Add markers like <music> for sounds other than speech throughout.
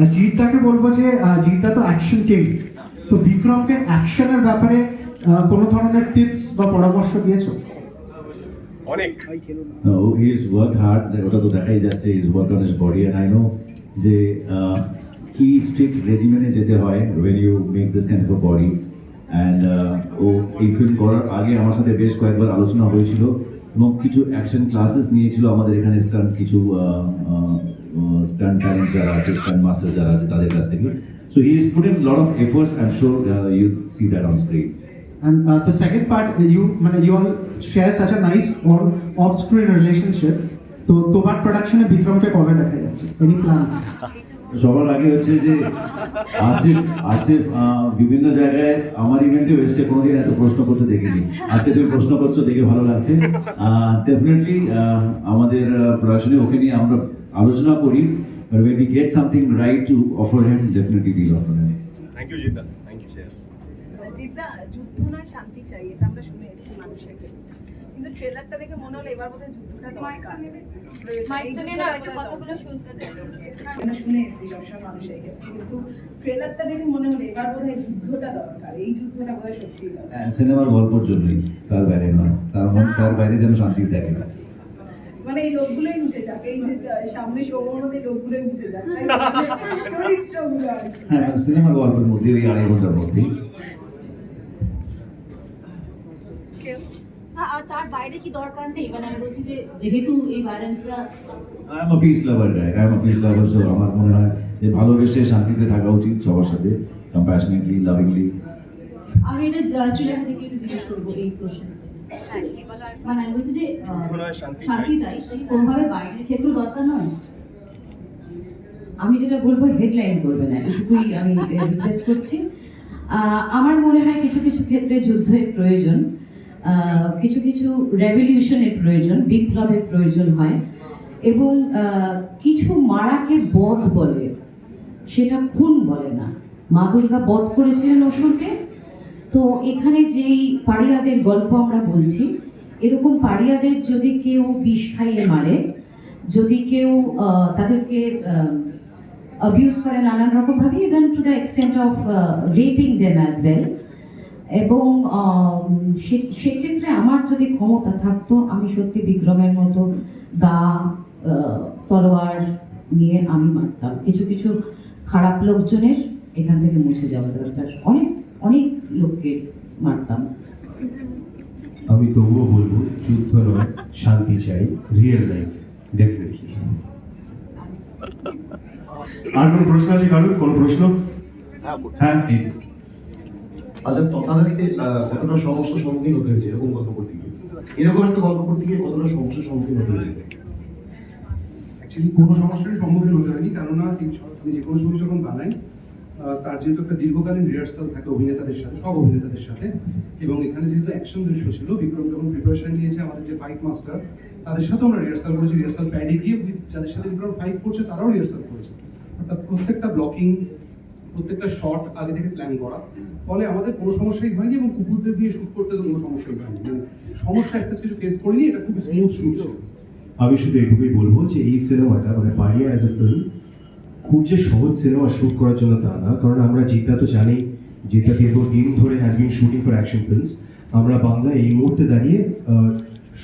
আর জিদ্দাকে বলব যে জিদ্দা তো অ্যাকশন কিং তো বিক্রমকে অ্যাকশনের ব্যাপারে কোনো ধরনের টিপস বা পরামর্শ দিয়েছ? অনেক। No, he's worked hard. ওটা তো দেখাই যাচ্ছে is work on his body and I know যে কি স্ট্রিক্ট রেজিমেনে যেতে হয় when you make this kind of body and ও এই ফিল্ম করার আগে আমার সাথে বেশ কয়েকবার আলোচনা হয়েছিল এবং কিছু অ্যাকশন ক্লাসেস নিয়েছিল আমাদের এখানে স্টান্ট কিছু স্টান্ট ট্যালেন্ট যারা আছে স্টান্ট মাস্টার যারা আছে তাদের কাছ থেকে so he is put in lot of efforts I am sure you see that on screen And uh, the second part, you মানে you all share such a nice on off-screen relationship. তো তোমার প্রোডাকশনে বিক্রমকে কবে দেখা যাচ্ছে? Any plans <laughs> সবার আগে হচ্ছে যে আসিফ আসিফ বিভিন্ন জায়গায় আমার ইভেন্টেও এসছে কোনোদিন এত প্রশ্ন করতে দেখিনি। আজকে তুমি প্রশ্ন করছ দেখে ভালো লাগছে। ডেফিনেটলি আমাদের প্রোডাকশনে ওকে নিয়ে আমরা আলোচনা করি। When we get something right to offer him definitely we'll offer him. Thank you Jeddah thank you জিদ্দা যুদ্ধ নয় শান্তি চাই এটা আমরা শুনে এসেছি মানুষের ক্ষেত্রে কিন্তু ট্রেলারটা দেখে মনে হলো এবার বোধহয় যুদ্ধটা দরকার মাইকটা নিয়ে না একটু কথাগুলো শুনতে আমরা শুনে এসেছি সবসময় মানুষের ক্ষেত্রে। কিন্তু ট্রেলারটা দেখে মনে হলো এবার বোধহয় যুদ্ধটা দরকার। এই যুদ্ধটা বোধহয় দরকার। সিনেমার গল্পর জন্যই তার বাইরে নয়। তার তার বাইরে যেন শান্তি থাকে। না মানে এই লোকগুলোই মুছে যাক। এই যে সামনে সৌমর মধ্যে লোকগুলোই মুছে যাক? চরিত্রগুলো আর হ্যাঁ সিনেমার গল্পের মধ্যে ওই আড়াই ঘণ্টার মধ্যেই কেউ- আর তার বাইরে কি দরকার নেই? মানে আমি বলছি যে যেহেতু এই ভায়োলেন্সটা I am peace lover guy I am peace lover so আমার মনে হয় যে ভালোবেসে শান্তিতে থাকা উচিত সবার সাথে কম্প্যাশনেটলি লাভিংলি আমি এটা শ্রীলেখা থেকে একটু জিজ্ঞেস করব এই প্রশ্ন মানে আমি বলছি যে শান্তি চাই। কোনোভাবে বাইরের ক্ষেত্রেও দরকার নয়? আমি যেটা বলব হেডলাইন করবে না। এটুকুই আমি রিকোয়েস্ট করছি। আমার মনে হয় কিছু কিছু ক্ষেত্রে যুদ্ধের প্রয়োজন। আহ, কিছু কিছু রেভলিউশনের প্রয়োজন, বিপ্লবের প্রয়োজন হয় এবং কিছু মারাকে বধ বলে, সেটা খুন বলে না। মা দুর্গা বধ করেছিলেন অসুরকে। তো এখানে যেই পাড়িয়াদের গল্প আমরা বলছি, এরকম পাড়িয়াদের যদি কেউ বিষ খাইয়ে মারে, যদি কেউ তাদেরকে অবিউজ করে নানান রকমভাবে even to the extent of raping them as well এবং সে- সেক্ষেত্রে আমার যদি ক্ষমতা থাকতো আমি সত্যি বিক্রমের মতো দা তলোয়ার নিয়ে আমি মারতাম। কিছু কিছু খারাপ লোকজনের এখান থেকে মুছে যাওয়া দরকার। অনেক অনেক লোককে মারতাম। আমি তবুও বলব যুদ্ধ নয় শান্তি চাই রিয়েল লাইফ ডেফিনেটলি আর কোনো প্রশ্ন আছে কারোর? কোনো প্রশ্ন? হ্যাঁ। আচ্ছা তথাকালীতে কতটা সমস্যার সম্মুখীন হতে হয়েছে? এরকম গল্প করতে গিয়ে। এরকম একটা গল্প করতে গিয়ে কতটা সমস্যার সম্মুখীন হতে হয়েছে? অ্যাকচুয়ালি কোনো সমস্যারই সম্মুখীন হতে হয়নি, কেননা আমি যে কোনো ছবি যখন বানাই তার যেহেতু একটা দীর্ঘকালীন রিহার্সাল থাকে অভিনেতাদের সাথে, সব অভিনেতাদের সাথে, এবং এখানে যেহেতু অ্যাকশন দৃশ্য ছিল, বিক্রম যখন প্রিপারেশন নিয়েছে আমাদের যে ফাইট মাস্টার তাদের সাথেও আমরা রিহার্সাল করেছি রিহার্সাল প্যাডে গিয়ে যাদের সাথে বিক্রম ফাইট করছে, তারাও রিহার্সাল করেছে। অর্থাৎ প্রত্যেকটা ব্লকিং প্রত্যেকটা শট আগে থেকে প্ল্যান করা। ফলে আমাদের কোনো সমস্যাই হয়নি এবং কুকুরদের দিয়ে শুট করতে তো কোনো সমস্যাই হয়নি। মানে সমস্যা অ্যাসেস কিছু ফেস করিনি এটা খুব স্মুথ শুট ছিল। আমি শুধু এটুকুই বলব যে এই সিনেমাটা মানে পারিয়া অ্যাজ এ ফিল্ম খুব যে সহজ সিনেমা শ্যুট করার জন্য তা না। কারণ আমরা জিতা তো জানি জিতা দীর্ঘ দিন ধরে has been shooting for action films আমরা বাংলা এই মুহূর্তে দাঁড়িয়ে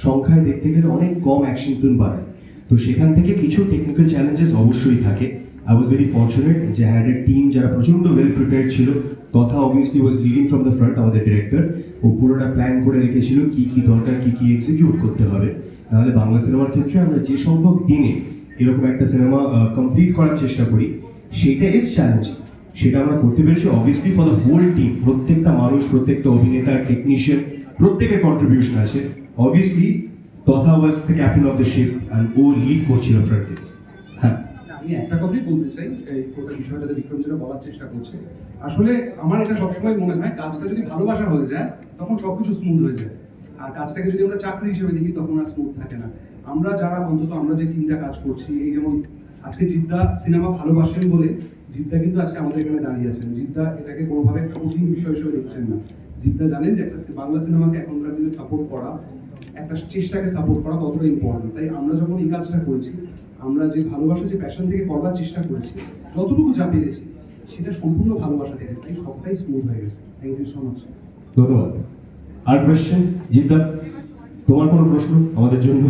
সংখ্যায় দেখতে গেলে অনেক কম অ্যাকশন ফিল্ম বানাই। তো সেখান থেকে কিছু টেকনিক্যাল চ্যালেঞ্জেস অবশ্যই থাকে। আই ওয়াজ ভেরি ফর্চুনেট যে হ্যাড এ টিম যারা প্রচণ্ড ওয়েল প্রিপেয়ার ছিল। তথা obviously was leading from the front আমাদের ডিরেক্টর ও পুরোটা প্ল্যান করে রেখেছিল কি কি দরকার, কি কি এক্সিকিউট করতে হবে। নাহলে বাংলা সিনেমার ক্ষেত্রে আমরা যে সংখ্যক দিনে এরকম একটা সিনেমা কমপ্লিট করার চেষ্টা করি সেটা ইজ চ্যালেঞ্জ সেটা আমরা করতে পেরেছি obviously for the whole team প্রত্যেকটা মানুষ, প্রত্যেকটা অভিনেতা টেকনিশিয়ান প্রত্যেকের কন্ট্রিবিউশন আছে। অবভিয়াসলি তথা was the captain of the ship and O lead করছিল ফ্রন্ট আমি একটা কথাই বলতে চাই, এই পুরো বিষয়টাতে বিক্রম যেটা বলার চেষ্টা করছে। আসলে আমার এটা সবসময় মনে হয়, কাজটা যদি ভালোবাসা হয়ে যায়, তখন সবকিছু স্মুথ হয়ে যায়। আর কাজটাকে যদি আমরা চাকরি হিসেবে দেখি, তখন আর স্মুথ থাকে না। আমরা যারা অন্তত আমরা যে টিমটা কাজ করছি, এই যেমন আজকে জিদ্দা সিনেমা ভালোবাসেন বলে, জিদ্দা কিন্তু আজকে আমাদের এখানে দাঁড়িয়ে আছেন। জিদ্দা এটাকে কোনোভাবে একটা কঠিন বিষয় হিসেবে দেখছেন না। জিদ্দা জানেন যে একটা বাংলা সিনেমাকে এখনকার দিনে সাপোর্ট করা একটা চেষ্টাকে সাপোর্ট করা কতটা ইম্পর্টেন্ট তাই আমরা যখন এই কাজটা করেছি, আমরা যে ভালোবাসা, যে প্যাশন থেকে করবার চেষ্টা করেছি, যতটুকু যা পেরেছি, সেটা সম্পূর্ণ ভালোবাসা থেকে, তাই সবটাই স্মুথ হয়ে গেছে। থ্যাংক ইউ সো মাচ ধন্যবাদ। আর কোয়েশ্চেন জিদ্দার তোমার কোনো প্রশ্ন আমাদের জন্য?